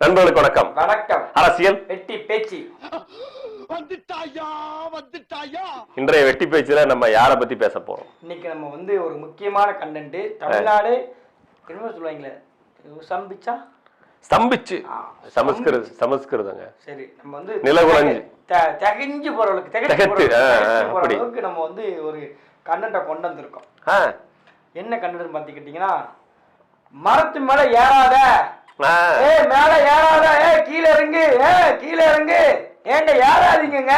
நண்பர்களுக்கு வணக்கம். வணக்கம். அரசியல். வெட்டி பேச்சு. இன்றைய வெட்டி பேச்சுல நம்ம யாரை பத்தி பேச போறோம்? இன்னைக்கு நம்ம வந்து ஒரு முக்கியமான கண்டென்ட் தமிழ்நாடு என்ன சொல்லுவாங்களே சம்பிச்சா? ஸ்தம்பிச்சு சமஸ்கிருத சமஸ்கிருதங்க. சரி நம்ம வந்து நிலகுலஞ்சு. திகஞ்சு போற அளவுக்கு நம்ம வந்து ஒரு கண்டென்ட்டை கொண்டு வந்திருக்கோம். என்ன கண்டென்ட் பார்த்துக்கிட்டீங்கன்னா மரத்து மேல ஏறாத ஏ மேல ஏறாத. ஏ கீழே இறங்கு. ஏ கீழே இறங்கு. ஏங்க ஏறாதீங்கங்க.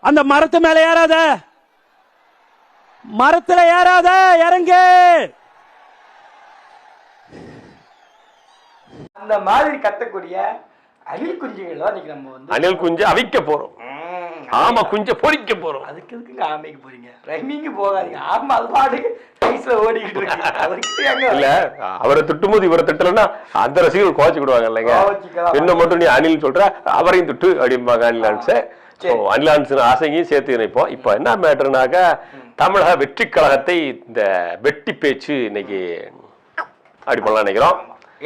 அந்த மரத்து மேல ஏறாத. மரத்துல ஏறாத. இறங்கு. அந்த மாதிரி கத்தக்கூடிய அணில் குஞ்சுகள் இன்னைக்கு நம்ம வந்து அணில் குஞ்சு அவிக்க போறோம். ஆமா குஞ்ச பொறிக்க போறோம். அதுக்கு எதுக்குங்க ஆமைக்கு போறீங்க? ரைமிங்கு போகாதீங்க. ஆமா அது பாட்டுக்கு ரைஸ்ல ஓடிக்கிட்டு இருக்கு. இல்ல அவரை திட்டும்போது இவரை திட்டலன்னா அந்த ரசிகர்கள் கோச்சுக்கிடுவாங்க இல்லைங்க. என்ன மட்டும் நீ அணில் சொல்ற அவரையும் திட்டு அப்படிம்பாங்க அணிலான்ஸ். அணிலான்ஸ் ஆசையும் சேர்த்து நினைப்போம் இப்போ என்ன மேட்டர்னாக்கா தமிழக வெற்றி கழகத்தை இந்த வெட்டி பேச்சு இன்னைக்கு அப்படி பண்ணலாம் நினைக்கிறோம்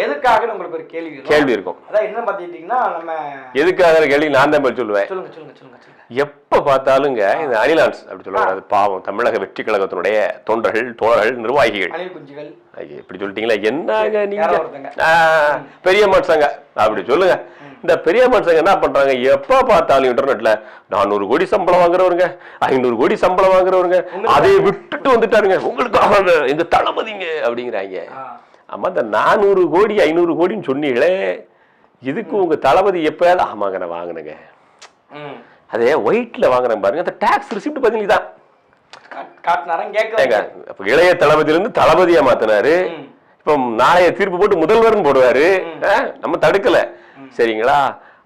எதுக்காக உங்களுக்கு ஒரு கேள்வி. கேள்வி இருக்கும். அதான் என்ன பாத்துக்கிட்டீங்கன்னா நம்ம எதுக்காக கேள்வி? நான் தான் சொல்லுவேன். சொல்லுங்க சொல்லுங்க சொல்லுங்க எப்ப பார்த்தாலுங்க இந்த அணிலான்ஸ் அப்படி சொல்லுவாங்க. அது பாவம். தமிழக வெற்றி கழகத்தினுடைய தொண்டர்கள் தோழர்கள் நிர்வாகிகள். இப்படி சொல்லிட்டீங்களா என்னங்க நீங்க? பெரிய மனுஷங்க அப்படி சொல்லுங்க. இந்த பெரிய மனுஷங்க என்ன பண்றாங்க? எப்ப பார்த்தாலும் இன்டர்நெட்ல நானூறு கோடி சம்பளம் வாங்குறவருங்க ஐநூறு கோடி சம்பளம் வாங்குறவருங்க அதை விட்டுட்டு வந்துட்டாருங்க உங்களுக்கு அவங்க எங்க தளபதிங்க அப்படிங்கிறாங்க. ஆ. ஆமா இந்த நானூறு கோடி ஐநூறு கோடின்னு சொன்னீங்களே இதுக்கு உங்க தளபதி எப்பயாவது ஆமாங்க நான் வாங்கினேங்க. அதே ஒயிட்ல வாங்குறேன் பாருங்க அந்த டாக்ஸ் ரிசிப்ட் பதினி தான் காட்- காட்டினாரன் கேட்க ஏங்க அப்ப இளைய தளபதியில இருந்து தளபதியா மாத்தினாரு. ம். இப்ப நாளைய தீர்ப்பு போட்டு முதல்வர்னு போடுவாரு. நம்ம தடுக்கல. சரிங்களா?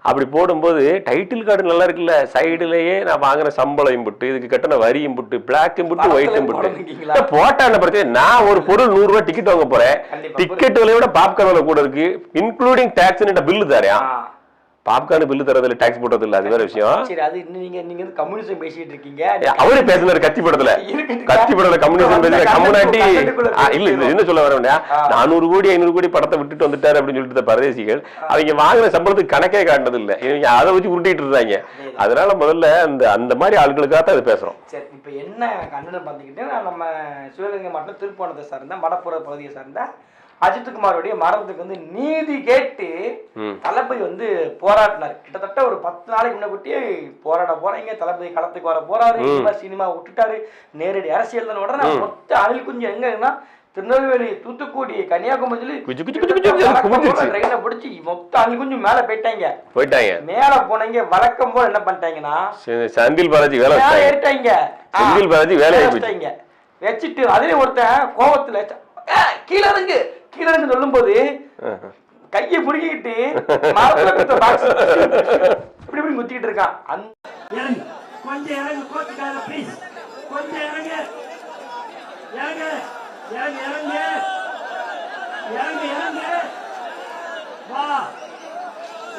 அப்படி போடும்போது டைட்டில் கார்டு நல்லா இருக்குல்ல சைடுலயே நான் வாங்குற சம்பளம் இம்புட்டு இதுக்கு கட்டின வரி இம்புட்டு பிளாக் இம்புட்டு படத்துல ஒயிட் இம்புட்டு போடுவீங்களா? ஏ, போட்டா என்ன பிரச்சனை நான் ஒரு பொருள் நூறு ரூபாய் டிக்கெட் வாங்க போறேன். டிக்கெட் விலையோட பாப்கார்ன் விலை கூட இருக்கு இன்க்ளூடிங் டாக்ஸ் பில்லு தரேன். பாப்கார்ன் பில்லு தரதுல டாக்ஸ் போட்டது இல்ல அது வேற விஷயம். சரி அது நீங்க நீங்க வந்து கம்யூனிசம் பேசிட்டு இருக்கீங்க. அவரே பேசினாரு கத்தி படத்துல. கத்தி படத்துல கம்யூனிசம் content கம்யூனாட்டி இல்ல இது என்ன சொல்ல வரேன். நானூறு கோடி ஐநூறு கோடி படத்தை விட்டுட்டு வந்துட்டாரு அப்படின்னு சொல்லிட்டு பரதேசிகள். அவங்க வாங்குற சம்பளத்துக்கு கணக்கே காட்டுறது இல்ல இவங்க அதை வச்சு உருட்டிட்டு இருந்தாங்க. அதனால முதல்ல அந்த அந்த மாதிரி ஆளுகளுக்காக தான் அது பேசுறோம். சரி இப்போ என்ன கண்டனம் பார்த்துக்கிட்டே நம்ம சிவகங்கை மாவட்டம் திருப்போணத்தை சார்ந்த வடப்புற பகுதியை சார்ந்த அஜித்குமாரோடைய மரணத்துக்கு வந்து நீதி கேட்டு. தளபதி வந்து போராடினார். கிட்டத்தட்ட ஒரு பத்து நாளைக்கு முன்னாடி போராட போறீங்க. தளபதி களத்துக்கு வர போறாரு. சினிமா விட்டுட்டாரு. நேரடி அரசியல் தான். உடனே மொத்த அணில் குஞ்சு எங்கன்னா திருநெல்வேலி தூத்துக்குடி கன்னியாகுமரி. ட்ரெயினை பிடிச்சி மொத்த அணில் குஞ்சு மேல போயிட்டாங்க. போயிட்டாங்க. மேல போனீங்க வழக்கம் போல என்ன பண்ணிட்டாங்கன்னா செந்தில் பாலாஜி வேலை ஏறிட்டாங்க. செந்தில் பாலாஜி போச்சு. வச்சிட்டாங்க. வச்சுட்டு அதுலயும் ஒருத்தன் கோவத்துல "ஏ, கீழ இறங்கு. கீழ இறங்கு சொல்லும்போது கையை முறுக்கிக்கிட்டு மரத்துல குத்த box இப்படி இப்படி குத்திக்கிட்டு இருக்கான். அந்த இறங்கு. கொஞ்சம் இறங்கு கோச்சுக்காத ப்ளீஸ் கொஞ்சம் இறங்கு. இறங்கு இறங்கு இறங்கு. இறங்கு இறங்கு. வா.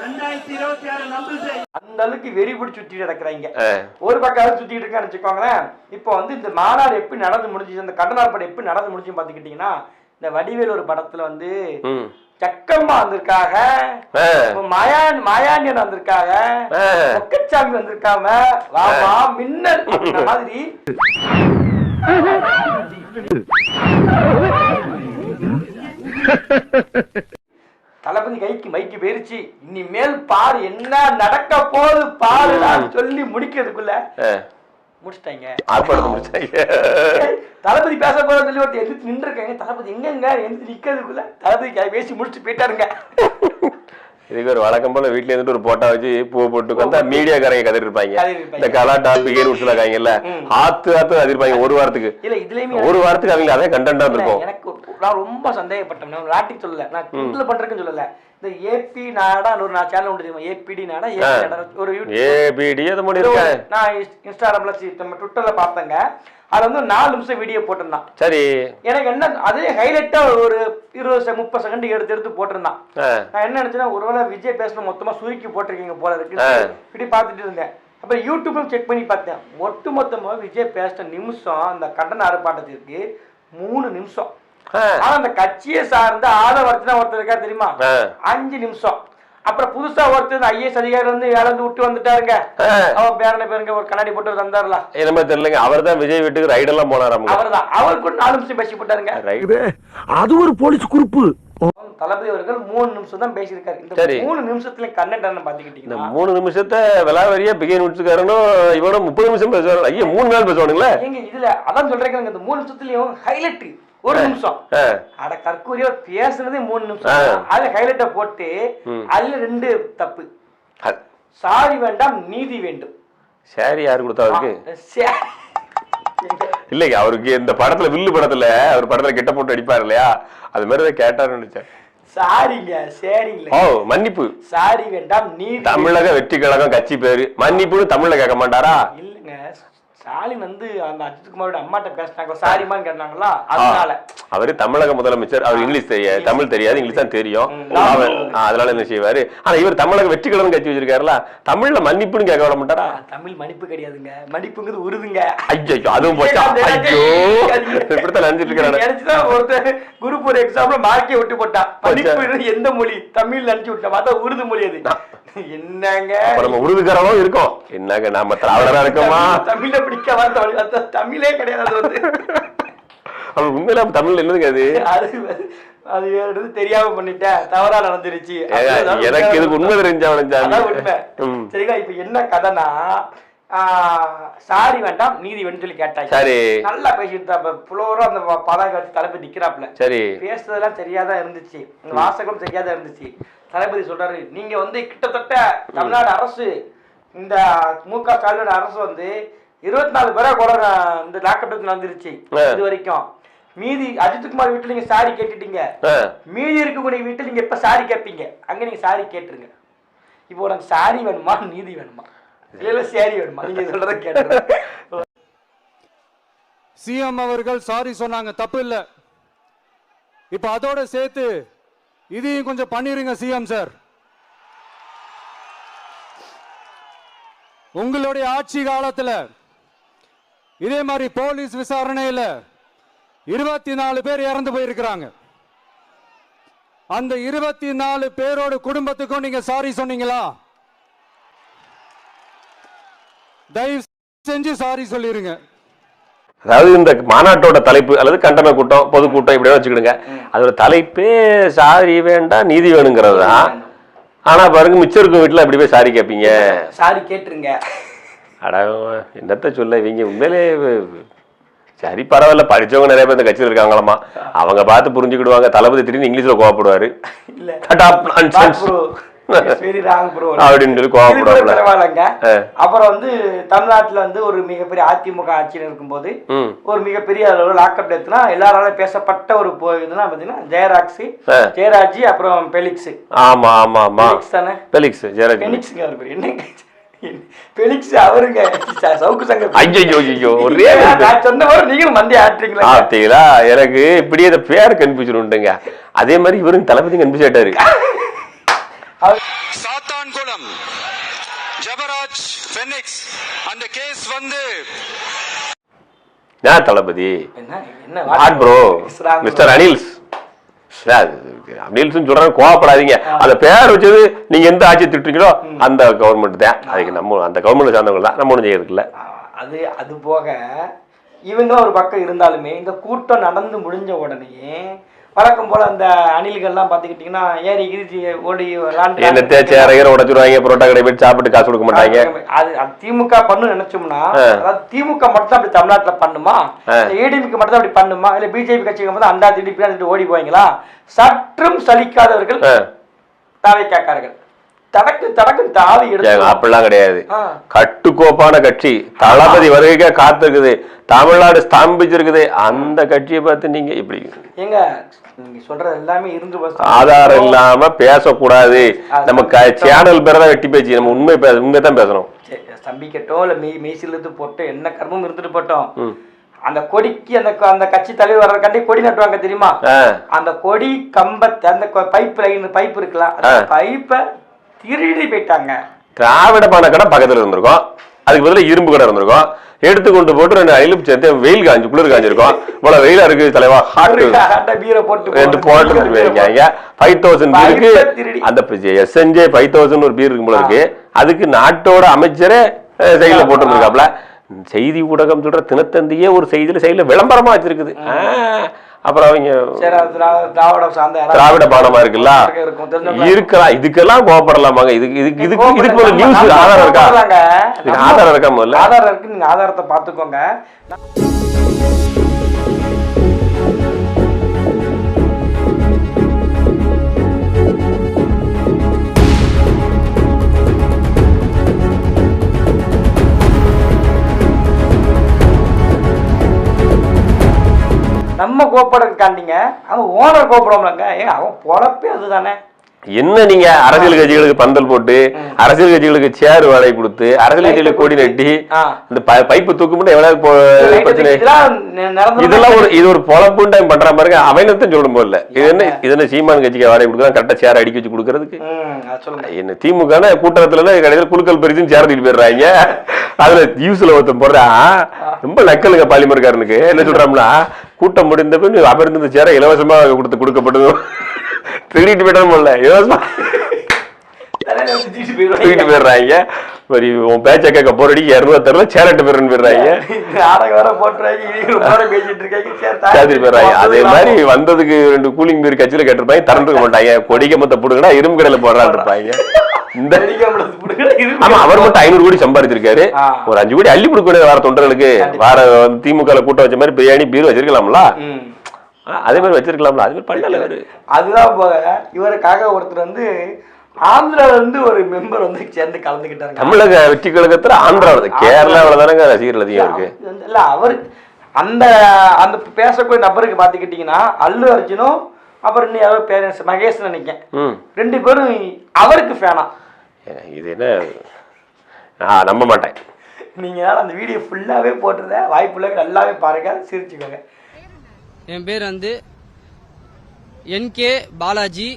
ரெண்டாயிரத்தி இருபத்தி ஆறு நம்புது. அந்த அளவுக்கு வெறி பிடிச்சி சுத்திட்டு கிடக்குறாங்க. ஒரு பக்கம் அது சுத்திட்டு இருக்கான்னு வச்சுக்கோங்களேன். இப்போ வந்து இந்த மாநாடு எப்படி நடந்து முடிஞ்சுச்சு அந்த கடனார் படம் எப்படி நடந்து முடிஞ்சுன்னு பாத்துக்கிட்டீங்கன்னா இந்த வடிவேல் ஒரு படத்துல வந்து. சக்கம்மா வந்திருக்காங்க மாயான் மாயாண்டியன் வந்திருக்காங்க. ஒக்கச்சாமி வந்திருக்காங்க வாமா மின்னல் மாதிரி தளபதி கைக்கு மைக்கு போயிருச்சு இனிமேல் பாரு என்ன நடக்க போகுது பாரு சொல்லி முடிக்கிறதுக்குள்ள. முடிச்சிட்டாங்க. தளபதி பேச போற சொல்லி ஒருத்தர் எதிர்த்து நின்றுருக்காங்க. தளபதி எங்கங்க? எந்திரிச்சு தளபதி கை பேசி முடிச்சு போயிட்டாருங்க. இதுக்கு ஒரு வழக்கம் போல வீட்ல இருந்துட்டு ஒரு போட்டா வச்சு பூ போட்டு வந்தா மீடியாக்காரங்க கதறி இருப்பாங்க. இந்த கலா டாபிக் உட்லாக்காங்கல்ல ம். ஆத்து ஆத்து அதிர்ப்பாங்க ஒரு வாரத்துக்கு. இல்ல இதுலயுமே ஒரு வாரத்துக்கு அவங்க அதே இருக்கும் எனக்கு ஒரு- நான் ரொம்ப சந்தேகப்பட்டேன். நான் லாட்டிக் சொல்லல. நான் கிண்டல் பண்றேன்னு சொல்லல. இந்த ஏபி நாடா ஒரு நான் சேனல் உண்டு தெரியுமா? ஏபிடி நாடா ஏபி நாடா ஒரு ஏபிடி அது மாதிரி இருக்கேன் நான் இன்ஸ்- இன்ஸ்டாகிராம்ல நம்ம ட்விட்டர்ல பார்த்தேங்க. அதுல வந்து நாலு நிமிஷம் வீடியோ போட்டிருந்தான். சரி. எனக்கு என்ன அதே ஹைலைட்டா ஒரு இருபது செ- முப்பது செகண்ட் எடுத்து எடுத்து போட்டிருந்தான். நான் என்ன நினைச்சேன்னா ஒருவேளை விஜய் பேசணும் மொத்தமா சுருக்கி போட்டிருக்கீங்க போல இருக்கு. இப்படி பார்த்துட்டு இருந்தேன். அப்புறம் யூடியூப்ல செக் பண்ணி பார்த்தேன். ஒட்டு மொத்தமா விஜய் பேசின நிமிஷம் அந்த கண்டன ஆர்ப்பாட்டத்திற்கு மூணு நிமிஷம். ஆனா அந்த கட்சியை சார்ந்த ஆதவர்த்தனா ஒருத்தர் இருக்காரு தெரியுமா. அஞ்சு நிமிஷம். அப்புறம் புதுசா ஒருத்தர் ஐஏஎஸ் அதிகாரி வந்து வந்து விட்டு வந்துட்டாருங்க. ஆ. அவர் பேரனை பேருங்க ஒரு கண்ணாடி போட்டு வந்தாருல என்னமே தெரியலங்க. அவர் தான் விஜய் வீட்டுக்கு ரைடெல்லாம் போனாராம் அவர்தான் அவர் கூட நாலு நிமிஷம் பேசி போட்டாருங்க. ரைட் அது ஒரு போலீஸ் குறிப்பு. தளபதி அவர்கள் மூணு நிமிஷம் தான் பேசியிருக்காரு. இந்த சரி. மூணு நிமிஷத்துல கண்ணன் இந்த பாத்துக்கிட்டீங்கன்னா மூணு நிமிஷத்தை விலாவரியா பிகை முடிச்சுக்காரனும் இவனும் முப்பது நிமிஷம் பேசுவாங்க ஐயோ மூணு நாள் பேசுவானுங்களே. ஏங்க இதுல அதான் சொல்றேங்க இந்த மூணு நிமிஷத்துலயும் ஹைலைட் ஒரு நிமிஷம். அட கற்கூரியா பேசுனதே மூணு. நிமிஷம். அதுல ஹைலைட்ட போட்டு. அதுல ரெண்டு தப்பு. சாரி வேண்டாம் நீதி வேண்டும். சரி யாரு கொடுத்தா அவருக்கு? இல்லைங்க அவருக்கு இந்த படத்துல வில்லு படத்துல அவர் படத்துல கிட்ட போட்டு அடிப்பாரு இல்லையா? அது மாதிரி கேட்டாருன்னு நினைச்சேன். சாரிங்க சரிங்கள ஓ மன்னிப்பு. சாரி வேண்டாம் நீதி தமிழக வெற்றி கழகம் கட்சி பேரு. மன்னிப்புன்னு தமிழ்ல கேட்க மாட்டாரா? இல்லைங்க ஸ்டாலின் வந்து அந்த அஜித் குமாரோட அம்மாட்ட பேசினாங்க சாரிமான்னு கேட்டாங்களா? அதனால. அவரு தமிழக முதலமைச்சர் அவர் இங்கிலீஷ் தெரியாது தமிழ் தெரியாது இங்கிலீஷ் தான் தெரியும். அதனால என்ன செய்வாரு? ஆனா இவர் தமிழக வெற்றி கழகம் கட்சி வச்சிருக்காருல தமிழ்ல மன்னிப்புன்னு கேட்க விட மாட்டாரா? தமிழ் மன்னிப்பு கிடையாதுங்க. மன்னிப்புங்கிறது உருதுங்க ஐயோ அதுவும் போச்சா? ஐயோ இப்படித்தான் நினைச்சிட்டு இருக்கிறானே நினைச்சுதான் ஒருத்தன் குரூப் ஒரு எக்ஸாம்ல மார்க்கே விட்டு போட்டான். மன்னிப்பு எந்த மொழி? தமிழ் நினைச்சு விட்டான் பார்த்தா உருது மொழி அது. என்னங்க? நம்ம உருதுக்காரனும் இருக்கோம். என்னங்க நாம திராவிடரா இருக்கோமா? தமிழ பிடிக்க வந்த அது தமிழே கிடையாது அது வந்து. அவர் உண்மையில தமிழ்ல என்னதுங்க அது? அது அது எதுவும் தெரியாம பண்ணிட்டேன் தவறா நடந்துருச்சு. எனக்கு இதுக்கு உண்மை அதான் உண்மை. சரிங்களா? இப்ப என்ன கதைனா சாரி வேண்டாம் நீதி வேணும் சொல்லி கேட்டாங்க சரி. நல்லா பேசிட்டு தான் புலோரும் அந்த பதாகை வச்சு தளபதி நிக்கிறாப்ல சரி. பேசுறதெல்லாம் சரியாதான் இருந்துச்சு. வாசகம் சரியாதான் இருந்துச்சு. தளபதி சொல்றாரு நீங்க வந்து கிட்டத்தட்ட தமிழ்நாடு அரசு இந்த மு க ஸ்டாலினோட அரசு வந்து இருபத்தி நாலு பேரை கூட இந்த லாக்அப் நடந்துருச்சு. இது வரைக்கும். மீதி அஜித்குமார் வீட்டுல நீங்க சாரி கேட்டுட்டீங்க. மீதி இருக்கக்கூடிய வீட்டுல நீங்க எப்ப சாரி கேட்பீங்க அங்க நீங்க சாரி கேட்டுருங்க. இப்போ உனக்கு சாரி வேணுமா? நீதி வேணுமா? இல்ல சாரி வேணுமா? நீங்க சொல்றத கேட்டுருங்க. சிஎம் அவர்கள் சாரி சொன்னாங்க தப்பு இல்ல. இப்ப அதோட சேர்த்து இதையும் கொஞ்சம் பண்ணிருங்க சிஎம் சார். உங்களுடைய ஆட்சி காலத்துல இதே மாதிரி போலீஸ் விசாரணையில இருபத்தி நாலு பேர் இறந்து போயிருக்கிறாங்க. அந்த இருபத்தி நாலு பேரோட குடும்பத்துக்கும் நீங்க சாரி சொன்னீங்களா? தயவு செஞ்சு சாரி சொல்லிருங்க. அதாவது இந்த மாநாட்டோட தலைப்பு அல்லது கண்டன கூட்டம் பொதுக்கூட்டம் இப்படியே வச்சுக்கிடுங்க. அதோட தலைப்பே சாரி வேண்டாம் நீதி வேணுங்கிறது தான். ஆனா பாருங்க மிச்சம் இருக்கும் வீட்டுல அப்படி போய் சாரி கேட்பீங்க. சாரி கேட்டுருங்க. அட என்னத்த சொல்ல இவங்க உண்மையிலே சரி பரவாயில்ல படிச்சவங்க நிறைய பேர் இந்த கட்சியில் இருக்காங்களாமா. அவங்க பார்த்து புரிஞ்சுக்கிடுவாங்க. தளபதி திடீர்னு இங்கிலீஷ்ல கோவப்படுவாரு. அப்படின்னு சொல்லி. அப்புறம் வந்து தமிழ்நாட்டுல வந்து ஒரு மிகப்பெரிய அதிமுக ஆட்சியில் இருக்கும்போது ஒரு மிகப்பெரிய அளவு லாக்அப் டெத்னா எல்லாராலும் பேசப்பட்ட ஒரு போ- இதுனா பாத்தீங்கன்னா ஜெயராக்ஸ். ஜெயராஜ் அப்புறம் பெலிக்ஸ் ஆமா ஆமா ஆமா. பெலிக்ஸ் தானே? பெலிக்ஸ் ஜெயராஜ். பெலிக்ஸ்ங்க அவர் பேர்? என்னங்க? பெலிக்ஸ் அவருங்க. ச- சவுக்கு சங்க ஐயோ ஐயோ ஒரே நான் சொன்ன மாதிரி நீங்களும் மண்டி ஆட்டுறீங்களா? பார்த்தீங்களா எனக்கு இப்படியே இந்த பேர் கன்ஃபியூஷன் உண்டுங்க. அதே மாதிரி இவரும் தளபதி கன்ஃபியூஸ் ஆயிட்டாரு. சாத்தான்குளம் ஜபராஜ் ஃபெனிக்ஸ் அந்த கேஸ் வந்து நான் தளபதி. என்ன என்ன ஆட் ப்ரோ பேசுறாங்க. மிஸ்டர் அனில்ஸ். அனில்ஸ் சொல்றாங்க கோவப்படாதீங்க. அந்த பேர் வச்சது நீங்க எந்த ஆட்சி திட்டுறீங்களோ அந்த கவர்மெண்ட் தான். அதுக்கு நம்ம அந்த கவர்மெண்ட் சார்ந்தவங்க தான். நம்ம ஒன்றும் செய்யறதுல அது அது போக இவங்க ஒரு பக்கம் இருந்தாலுமே இந்த கூட்டம் நடந்து முடிஞ்ச உடனே வழக்கம் போல அந்த அணில்கள்லாம் பார்த்துக்கிட்டிங்கன்னா ஏறி கிரிச்சி ஓடி விளாண்டு என்னத்தை சேரையர் உடச்சிருவாங்க புரோட்டா கடை போய் சாப்பிட்டு காசு கொடுக்க மாட்டாங்க. அது அது திமுக பண்ணு நினைச்சோம்னா அதாவது திமுக மட்டும் தான் அப்படி தமிழ்நாட்டுல பண்ணுமா? ஏடிஎம்கே மட்டும் தான் அப்படி பண்ணுமா? இல்ல பிஜேபி கட்சிக்கு மட்டும் அண்டா திடீர் ஓடி போவீங்களா? சற்றும் சலிக்காதவர்கள். தாவை கேட்கார்கள். தடக்கு தடக்கு தாவி அப்படிலாம் கிடையாது. கட்டுக்கோப்பான கட்சி. தளபதி வருகைக்கே காத்திருக்குது. தமிழ்நாடு ஸ்தம்பிச்சிருக்குது. அந்த கட்சியை பார்த்து நீங்க இப்படி ஏங்க நீங்க சொல்றது எல்லாமே இருந்து ஆதாரம் இல்லாம பேசக்கூடாது. நம்ம சேனல் பேரை தான் வெட்டி பேச்சு நம்ம உண்மை பேச உண்மை தான் பேசணும். ஸ்தம்பிக்கட்டும் இல்ல மெய் மெய்சில் இருந்து போட்டு என்ன கர்மம் இருந்துட்டு போட்டோம். அந்த கொடிக்கு அந்த அந்த கட்சி தலைவர் வர்றதுக்காண்டி கொடி நட்டுவாங்க தெரியுமா. அந்த கொடி கம்பத்தை அந்த பைப் லைன் பைப் இருக்கலாம் பைப்பை திருடி போயிட்டாங்க. திராவிட பணக்கடை பக்கத்துல இருந்திருக்கும். அதுக்கு பதிலா இரும்பு கடை இருந்திருக்கும். எடுத்து கொண்டு போட்டு ரெண்டு அயிலும் சேர்த்து வெயில் காஞ்சு குளிர் காஞ்சிருக்கும். இவ்வளவு வெயிலா இருக்கு தலைவா? ஹாட் பீரை போட்டு ரெண்டு போட்டு வைங்க ஃபைவ் தௌசண்ட் பீருக்கு. அந்த எஸ்என்ஜே ஃபைவ் தௌசண்ட் ஒரு பீர் இருக்கும் போல இருக்கு. அதுக்கு நாட்டோட அமைச்சரே சைடுல போட்டு வந்திருக்காப்ல செய்தி ஊடகம் சொல்ற தினத்தந்தியே ஒரு செய்தியில சைடுல விளம்பரமா வச்சிருக்குது. அப்புறம் அவங்க திராவிட பாடமா இருக்குல்ல. இருக்கலாம் இதுக்கெல்லாம் கோவப்படலாமாங்க? இதுக்கு இதுக்கு இதுக்கு இதுக்கு ஒரு நியூஸ் ஆதாரம் இருக்கா? ஆதாரம் இருக்கா முதல்ல? ஆதாரம் இருக்கு நீங்க ஆதாரத்தை பாத்துக்கோங்க அவன் ஓனர் கோப்படம்லங்க ஏங்க அவன் பொழப்பே அதுதானே. என்ன நீங்க அரசியல் கட்சிகளுக்கு பந்தல் போட்டு அரசியல் கட்சிகளுக்கு சேர் வாடகை கொடுத்து அரசியல் கட்சிகளுக்கு கொடி நட்டி. இந்த பைப்பு தூக்கு மட்டும் எவ்வளவு போ- பிரச்சனை? இதெல்லாம் ஒரு இது ஒரு பொழப்புன்னு டைம் பண்ற மாதிரி அவனத்தான் சொல்லும் போல இது என்ன இது என்ன சீமான் கட்சிக்கு வாடகை கொடுக்குறான்? கரெக்டா சேர் அடிக்க வச்சு கொடுக்கறதுக்கு. என்ன திமுக கூட்டத்துல கடைசியில் குழுக்கள் பரிசுன்னு சேர் தூக்கிட்டு போயிடுறாங்க. அதுல நியூஸ்ல ஒருத்தன் போடுறான். ரொம்ப நக்கலுங்க பாலிமர்காரனுக்கு என்ன சொல்றாம்னா கூட்டம் முடிந்த பின் அவர் இருந்த சேர இலவசமா கொடுத்து கொடுக்கப்பட்டது. திருடிட்டு போயிட்டான் போல இலவசமா. தூக்கிட்டு போயிடுறாங்க. சரி உன் பேச்ச கேட்க போறடிக்கு இரநூறுவா தரல சேரட்டு போயிடுறேன்னு போயிடுறாங்க. அதே. மாதிரி வந்ததுக்கு ரெண்டு கூலிங் பீர் கட்சியில கேட்டிருப்பாங்க. திறந்துக்க மாட்டாங்க. கொடிக்க மத்த புடுங்கடா இரும்பு கடையில போடுறான்னு இருப்பாங்க. இந்த ஆமா அவர் மட்டும் ஐநூறு கோடி சம்பாதிச்சிருக்காரு. ஒரு அஞ்சு கோடி அள்ளி கொடுக்க வார தொண்டர்களுக்கு. வார திமுக கூட்டம் வச்ச மாதிரி பிரியாணி பீர் வச்சிருக்கலாம்ல. அதே மாதிரி வச்சிருக்கலாம்ல. அதே மாதிரி பண்ணல அதுதான் போக இவருக்காக ஒருத்தர் வந்து ஆந்திரால இருந்து ஒரு மெம்பர் வந்து சேர்ந்து கலந்துக்கிட்டாங்க தமிழக வெற்றி கழகத்துல ஆந்திராவில் கேரளாவில தானங்க ரசிகர்கள் அதிகம் இருக்கு. இல்ல அவர் அந்த அந்த பேசக்கூடிய நபருக்கு பாத்துக்கிட்டீங்கன்னா அல்லு அர்ஜுனும் அப்புறம் இன்னும் யாரோ பேரண்ட்ஸ் மகேஷ் நினைக்கேன் ரெண்டு பேரும் அவருக்கு ஃபேனா இது என்ன? நான் நம்ப மாட்டேன். நீங்க அந்த வீடியோ ஃபுல்லாவே போட்டுருந்த வாய்ப்புள்ள நல்லாவே பாருங்க சிரிச்சுக்கோங்க. என் பேர் வந்து என்கே பாலாஜி.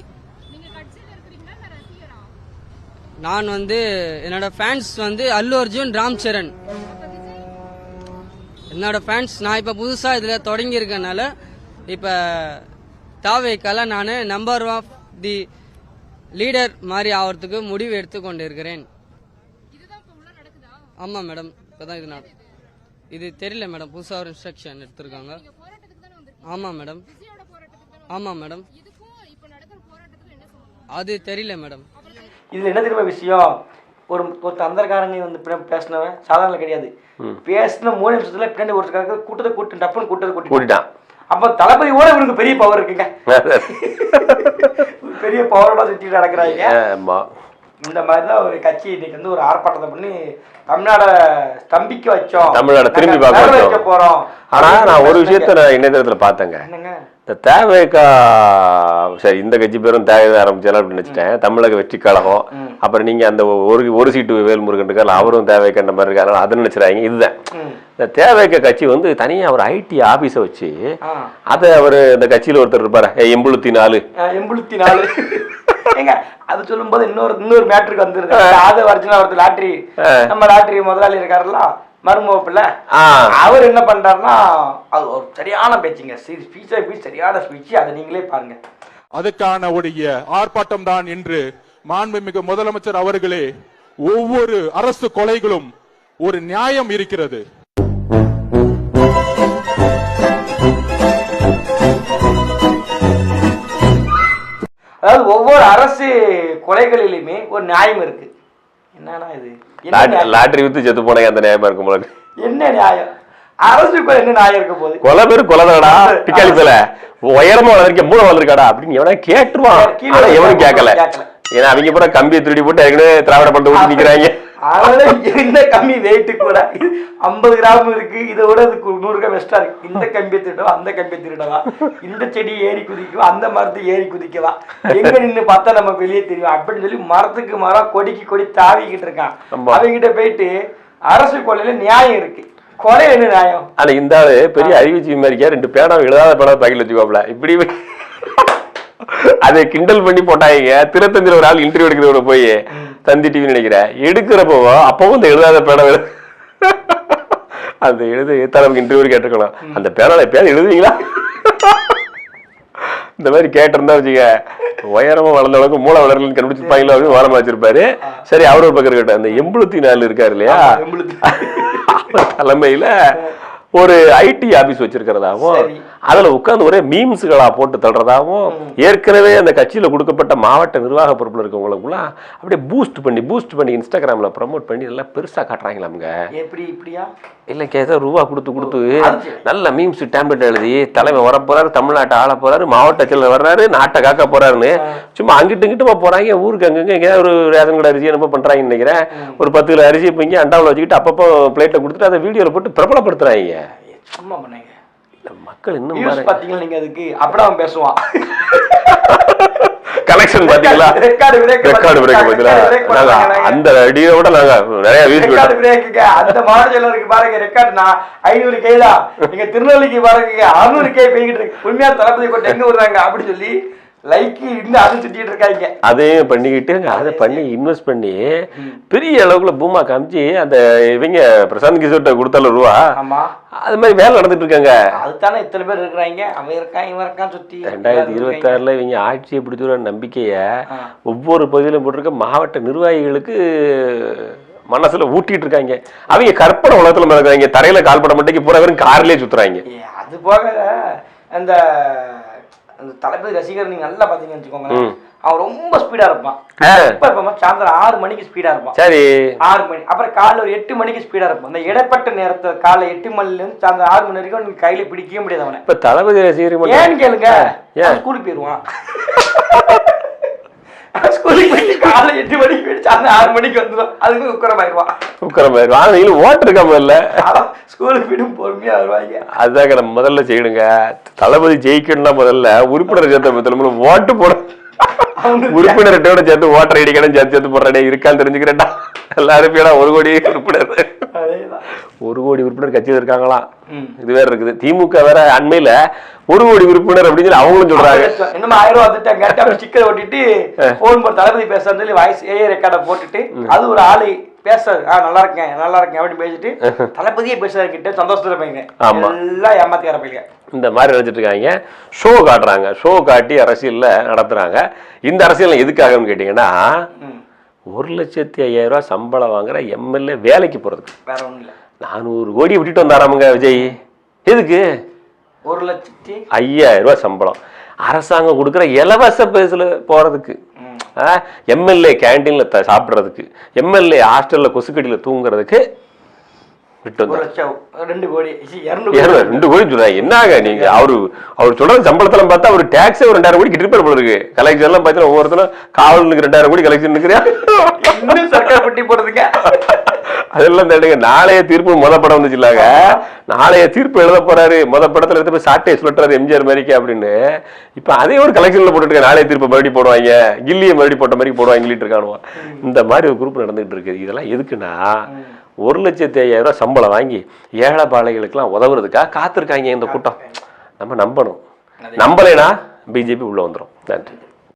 நான் வந்து என்னோட ஃபேன்ஸ் வந்து அல்லு அர்ஜுன் ராம் சரண். என்னோட ஃபேன்ஸ் நான் இப்போ புதுசாக இதில் தொடங்கியிருக்கனால இப்போ தாவேக்கால நான் நம்பர் ஆஃப் தி லீடர் மாதிரி ஆகிறதுக்கு முடிவு எடுத்துக்கொண்டு இருக்கிறேன் ஆமாம் மேடம் இப்போ தான் இது நட இது தெரியல மேடம் புதுசாக ஒரு இன்ஸ்ட்ரக்ஷன் எடுத்திருக்காங்க. ஆமாம் மேடம். ஆமாம் மேடம். அது தெரியல மேடம். இதுல என்ன தெரியுமா விஷயம்? ஒரு ஒரு தந்திரக்காரங்க வந்து பேசினவன் சாதாரண கிடையாது. பேசின மூணு நிமிஷத்துல பின்னாடி ஒருத்தருக்காக கூட்டத்தை கூட்டு டப்புன்னு கூட்டத்தை கூட்டி கூட்டிட்டான். அப்ப தளபதியோட இவனுக்கு பெரிய பவர் இருக்குங்க. பெரிய பவரோட சுத்திட்டு நடக்கிறாங்க. இந்த மாதிரி தான் ஒரு கட்சி இன்னைக்கு வந்து ஒரு ஆர்ப்பாட்டத்தை பண்ணி தமிழ்நாட ஸ்தம்பிக்க வச்சோம். தமிழ்நாட திரும்பி பார்க்க போறோம். ஆனா நான் ஒரு விஷயத்த நான் இணையதளத்துல பார்த்தேங்க. என்னங்க? இந்த தேவைக்கா சரி இந்த கட்சி பேரும் தேவை ஆரம்பிச்சாலும் அப்படின்னு நினைச்சிட்டேன். தமிழக வெற்றி கழகம். அப்புறம் நீங்க அந்த ஒரு ஒரு சீட்டு வேல்முருகன் இருக்காரு அவரும் தேவைக்கன்ற மாதிரி இருக்காரு. அதை நினைச்சிடாங்க இதுதான். இந்த தேவைக்க கட்சி வந்து தனியா ஒரு ஐடி ஆபீஸை வச்சு. அதை அவர் இந்த கட்சியில ஒருத்தர் இருப்பாரு. ஏய், எம்புளுத்தி நாலு. எண்பத்தி நாலு. ஏங்க அது சொல்லும்போது இன்னொரு இன்னொரு மேட்ருக்கு வந்துருது அது வரைச்சுனா ஒருத்தர் லாட்ரி. நம்ம லாட்ரி முதலாளி இருக்காருல்ல. மருமப்பில்ல. அவர் என்ன பண்றாருன்னா அது ஒரு சரியான பேச்சுங்க. ஸ்பீச் ஸ்பீச் சரியான ஸ்பீச் அதை நீங்களே பாருங்க. அதுக்கான உடைய ஆர்ப்பாட்டம் தான் என்று மாண்புமிகு முதலமைச்சர் அவர்களே ஒவ்வொரு அரசு கொலைகளும் ஒரு நியாயம் இருக்கிறது. அதாவது ஒவ்வொரு அரசு கொலைகளிலுமே ஒரு நியாயம் இருக்கு. என்னன்னா இது? லாட்டரி வித்து செத்து போனேன் அந்த நியாயமா இருக்கும் இருக்கு. என்ன நியாயம் அரசு கொலை என்ன நியாயம் இருக்க போகுது? கொலை பேரு கொலைதாடா. பிக்காளி பேல உயரமா வளர்க்க மூளை வளர்க்காடா அப்படின்னு எவனா கேட்டுருவான். கீழே எவனும் கேட்கல. ஏன்னா அவங்க பூரா கம்பியை திருடி போட்டு ஏற்கனவே திராவிட பண்ட ஊட்டி நிக்கிறாங்க. அதனால என்ன கம்மி வெயிட்டு கூட? ஐம்பது கிராம் இருக்கு. இதை விட இதுக்கு நூறு கிராம் எக்ஸ்ட்ரா இருக்கு. இந்த கம்பியை திருடவா அந்த கம்பியை திருடவா? இந்த செடி ஏறி குதிக்கவா அந்த மரத்தை ஏறி குதிக்கவா? எங்க நின்னு பார்த்தா நம்ம வெளியே தெரியும். அப்படின்னு சொல்லி மரத்துக்கு மரம் கொடிக்கு கொடி தாவிக்கிட்டு இருக்கான். அவங்கிட்ட போயிட்டு அரசு கொலையில நியாயம் இருக்கு. கொலை என்ன நியாயம்? ஆனா இந்த ஆளு பெரிய அறிவிச்சி மாதிரிக்கா ரெண்டு பேனா எழுதாத பேனா பாக்கெட்ல வச்சுக்கோப்ல இப்படி அதை கிண்டல் பண்ணி போட்டாங்க. திருத்தந்தில ஒரு ஆள் இன்டர்வியூ எடுக்கிறவங்க போய் தந்தி டிவி நினைக்கிறேன் எடுக்கிறப்போ அப்பவும் இந்த எழுதாத பேனை அந்த எழுத தலைமைக்கு இன்டர்வியூ கேட்டிருக்கலாம் அந்த பேனால எப்பயாவது எழுதுவீங்களா? இந்த மாதிரி கேட்டிருந்தா வச்சுக்க உயரமா வளர்ந்த அளவுக்கு மூளை வளரலன்னு கண்டுபிடிச்சிருப்பாங்களோ அப்படின்னு ஓரமா வச்சிருப்பாரு. சரி அவர் ஒரு பக்கம் இருக்கட்டும். அந்த எம்புளுத்தி நாள் இருக்காரு இல்லையா? தலைமையில ஒரு ஐடி ஆபீஸ் வச்சிருக்கிறதாவும் சரி. அதுல உட்கார்ந்து ஒரே மீம்ஸ்களா போட்டு தள்ளுறதாவும் ஏற்கனவே அந்த கட்சியில கொடுக்கப்பட்ட மாவட்ட நிர்வாக பொறுப்புல இருக்கவங்களுக்குலாம் அப்படியே பூஸ்ட் பண்ணி பூஸ்ட் பண்ணி இன்ஸ்டாகிராம்ல ப்ரோமோட் பண்ணி எல்லாம் பெருசா காட்டுறாங்களாமுங்க. எப்படி இப்படியா? இல்ல ஏதோ ரூபா கொடுத்து கொடுத்து. நல்ல மீம்ஸ் டேப்லெட் எழுதி தலைமை வர போறாரு தமிழ்நாட்டை ஆள போறாரு மாவட்ட செயலர் வர்றாரு நாட்டை காக்க போறாருன்னு. சும்மா அங்கிட்டு இங்கிட்டுமா போறாங்க ஊருக்கு அங்கங்க எங்கேயாவது ஒரு ரேஷன் கடை அரிசி என்னமோ பண்றாங்கன்னு நினைக்கிறேன். ஒரு பத்து கிலோ அரிசி இப்போ இங்கே அண்டாவில் வச்சுக்கிட்டு அப்பப்போ பிளேட்ல கொடுத்துட்டு அதை வீடியோல போட்டு பிரபலப்படுத்துறாங்க. சும்மா பண்ணீங்க. இல்ல, மக்கள் இன்னும் நியூஸ் பாத்தீங்களா நீங்க அதுக்கு அப்படியே அவன் பேசுவான். கலெக்ஷன் பாத்தீங்களா? ரெக்கார்டு பிரேக் ரெக்கார்டு பிரேக் பாத்தீங்களா? நாங்க. அந்த அடியோட நாங்க நிறைய வீஸ் ரெக்கார்டு பிரேக்குங்க அந்த மாடல் இருக்கு பாருங்க ரெக்கார்டு நான் ஐநூறு கேதா நீங்க திருநெல்வேலிக்கு பாருங்க அறுநூறு கே போய்கிட்டு இருக்கு. உண்மையா தளபதி கொண்டு எங்க விடுறாங்க? அப்படி சொல்லி லைக்கு இன்னும் அது சுத்திட்டு இருக்காங்க. அதையும் பண்ணிக்கிட்டு அதை பண்ணி இன்வெஸ்ட் பண்ணி பெரிய அளவுக்குள்ள பூமா காமிச்சு அந்த இவங்க பிரசாந்த் கிஷோர்ட்ட கொடுத்தால ரூபா. ஆமா. அது மாதிரி வேலை நடந்துட்டு இருக்காங்க. அதுதானே இத்தனை பேர் இருக்கிறாங்க. அவன் இருக்கான் இவன் இருக்கான் சுத்தி ரெண்டாயிரத்தி இருபத்தி ஆறுல இவங்க ஆட்சியை பிடிச்சுற நம்பிக்கைய. ஒவ்வொரு பகுதியிலும் போட்டிருக்க மாவட்ட நிர்வாகிகளுக்கு மனசுல ஊட்டிட்டு இருக்காங்க. அவங்க கற்பனை உலகத்துல மிதக்குறாங்க தரையில கால்பட மட்டும் பூரா வெறும் கார்லயே சுத்துறாங்க. அது போக அந்த அந்த தளபதி ரசிகர் நீங்க நல்லா பாத்தீங்கன்னு வச்சுக்கோங்களேன் அவன் ரொம்ப ஸ்பீடா இருப்பான். இருப்பான் சாயந்தரம் ஆறு மணிக்கு ஸ்பீடா இருப்பான். சரி. ஆறு மணி அப்புறம் காலைல ஒரு எட்டு மணிக்கு ஸ்பீடா இருக்கும் அந்த இடைப்பட்ட நேரத்தை காலை எட்டு மணில இருந்து சாயந்தரம் ஆறு மணி வரைக்கும் நீங்க கையில பிடிக்கவே முடியாது அவனை. இப்ப தளபதி ரசிகர் ஏன்னு கேளுங்க ஸ்கூலுக்கு போயிருவான். ஸ்கூலுக்கு போயிட்டு காலை எட்டு மணிக்கு சாயந்தரம் ஆறு மணிக்கு வந்துடும் அதுக்கு உக்கரமாயிருவான் உட்கார வாங்க ஓட்டு இருக்காம இல்ல. ஸ்கூலுக்கு போயிட்டு பொறுமையா வருவாங்க. அதுதாங்க நம்ம முதல்ல செய்யணுங்க. தளபதி ஜெயிக்கணும்னா முதல்ல உறுப்பினர் சேர்த்த தலைமுறை ஓட்டு போட உறுப்பினர்கிட்ட சேர்த்து ஓட்டர் ஐடி கடை சேர்த்து சேர்த்து போடுறடே இருக்கான்னு தெரிஞ்சுக்கிறேன்டா. எல்லாரும் ஒரு கோடி உறுப்பினர். ஒரு கோடி உறுப்பினர் கட்சியில் இருக்காங்களாம். இது வேற இருக்குது. திமுக வேற அண்மையில ஒரு கோடி உறுப்பினர் அப்படின்னு சொல்லி அவங்களும் சொல்றாங்க. இன்னும் ஆயிரம் ரூபா வந்துட்டு கேட்டா ஸ்டிக்கர் ஒட்டிட்டு போன் போட்டு தளபதி பேசுறேன்னு சொல்லி வாய்ஸ் ஏ ரெக்கார்டை போட்டுட்டு அது ஒரு ஆளு பேசுறாரு. ஆ நல்லா இருக்கேன் நல்லா இருக்கேன் அப்படின்னு பேசிட்டு தளபதியே பேசுறாரு கிட்ட சந்தோஷத்துல ஆமா. எல்லாம் ஏமாத்திக்கார பையங்க. இந்த மாதிரி நினைச்சிட்டு இருக்காங்க. ஷோ காட்டுறாங்க. ஷோ காட்டி அரசியல்ல நடத்துறாங்க. இந்த அரசியல் எதுக்காகன்னு கேட்டீங்கன்னா. ஒரு லட்சத்தி ஐயாயிரம் ரூபாய் சம்பளம் வாங்குற எம்எல்ஏ வேலைக்கு போறதுக்கு. வேற இல்ல. நானூறு கோடி விட்டுட்டு வந்தாராமுங்க விஜய். எதுக்கு? ஒரு லட்சத்தி ஐயாயிரம் ரூபாய் சம்பளம். அரசாங்கம் கொடுக்குற இலவச பேஸில் போறதுக்கு. எம்எல்ஏ கேன்டீன்ல சாப்பிட்றதுக்கு. எம்எல்ஏ ஹாஸ்டல்ல கொசுக்கடியில தூங்குறதுக்கு விட்டு வந்தார் ரெண்டு கோடி ரெண்டு கோடி என்னங்க நீங்க? அவரு அவர் சொல்ற சம்பளத்துல பார்த்தா அவர் டாக்ஸே ஒரு ரெண்டாயிரம் கோடி கிட்ட போல இருக்கு. கலெக்ஷன் எல்லாம் பார்த்தீங்கன்னா ஒவ்வொருத்தரும் காவலுக்கு ரெண்டாயிரம் கோடி கலெக்ஷன் சர்க்கார் பட்டி போடுறதுங்க அதெல்லாம் தேடுங்க. நாளைய தீர்ப்பு முத படம் வந்துச்சுலாங்க. நாளைய தீர்ப்பு எழுத போறாரு. முத படத்துல எடுத்து போய் சாட்டை சொல்றாரு எம்ஜிஆர் மாதிரிக்கு அப்படின்னு. இப்ப அதே ஒரு கலெக்ஷன்ல போட்டுட்டு நாளைய தீர்ப்பு மறுபடியும் போடுவாங்க. கில்லியை மறுபடியும் போட்ட மாதிரி போடுவாங்க சொல்லிட்டு இருக்கானுவா. இந்த மாதிரி ஒரு குரூப் நடந்துகிட்டு இருக்கு. இதெல்லாம் எதுக்குன்னா ஒரு லட்சத்தி ஐயாயிரம் ரூபாய் சம்பளம் வாங்கி ஏழை பாளைகளுக்கெல்லாம் உதவுறதுக்காக காத்திருக்காங்க இந்த கூட்டம். நம்ம நம்பணும். நம்பலைனா பிஜேபி உள்ள வந்துரும். நன்றி.